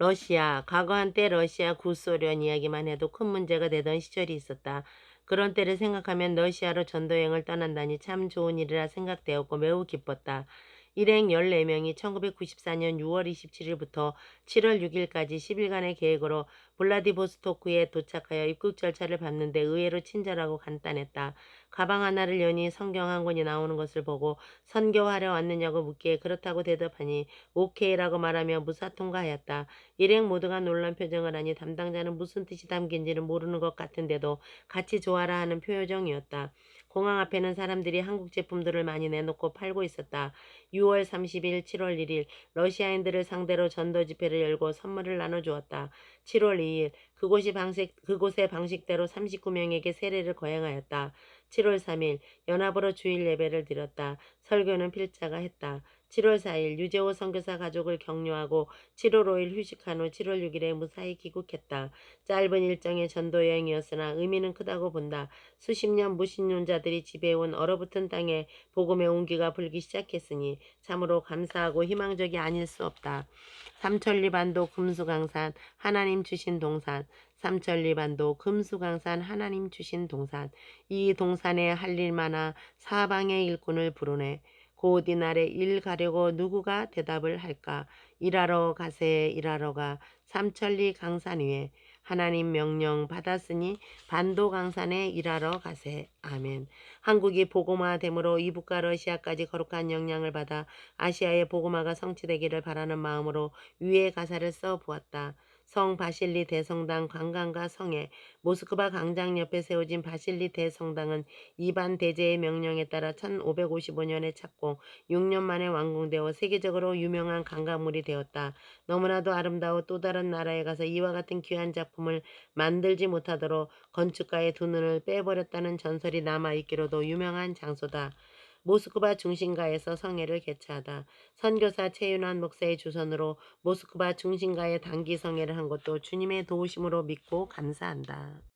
러시아, 과거 한때 러시아 구소련 이야기만 해도 큰 문제가 되던 시절이 있었다. 그런 때를 생각하면 러시아로 전도여행을 떠난다니 참 좋은 일이라 생각되었고 매우 기뻤다. 일행 14명이 1994년 6월 27일부터 7월 6일까지 10일간의 계획으로 블라디보스토크에 도착하여 입국 절차를 밟는데 의외로 친절하고 간단했다. 가방 하나를 여니 성경 한 권이 나오는 것을 보고 선교하러 왔느냐고 묻기에 그렇다고 대답하니 오케이라고 말하며 무사 통과하였다. 일행 모두가 놀란 표정을 하니 담당자는 무슨 뜻이 담긴지는 모르는 것 같은데도 같이 좋아라 하는 표정이었다. 공항 앞에는 사람들이 한국 제품들을 많이 내놓고 팔고 있었다. 6월 30일, 7월 1일 러시아인들을 상대로 전도 집회를 열고 선물을 나눠 주었다. 7월 2일 그곳이 방식, 그곳의 방식대로 39명에게 세례를 거행하였다. 7월 3일 연합으로 주일 예배를 드렸다. 설교는 필자가 했다. 7월 4일 유재호 선교사 가족을 격려하고 7월 5일 휴식한 후 7월 6일에 무사히 귀국했다. 짧은 일정의 전도 여행이었으나 의미는 크다고 본다. 수십 년 무신론자들이 지배해온 얼어붙은 땅에 복음의 온기가 불기 시작했으니 참으로 감사하고 희망적이 아닐 수 없다. 삼천리반도 금수강산 하나님 주신 동산 삼천리반도 금수강산 하나님 주신 동산 이 동산에 할일 많아 사방의 일꾼을 부르네 곧 이날에 일 가려고 누구가 대답을 할까 일하러 가세 일하러 가 삼천리 강산 위에 하나님 명령 받았으니 반도 강산에 일하러 가세. 아멘. 한국이 복음화됨으로 이북과 러시아까지 거룩한 영향을 받아 아시아의 복음화가 성취되기를 바라는 마음으로 위의 가사를 써 보았다. 성 바실리 대성당 관광가 성에 모스크바 광장 옆에 세워진 바실리 대성당은 이반 대제의 명령에 따라 1555년에 착공, 6년 만에 완공되어 세계적으로 유명한 관광물이 되었다. 너무나도 아름다워 또 다른 나라에 가서 이와 같은 귀한 작품을 만들지 못하도록 건축가의 두 눈을 빼버렸다는 전설이 남아있기로도 유명한 장소다. 모스크바 중심가에서 성회를 개최하다. 선교사 최윤환 목사의 주선으로 모스크바 중심가에 단기 성회를 한 것도 주님의 도우심으로 믿고 감사한다.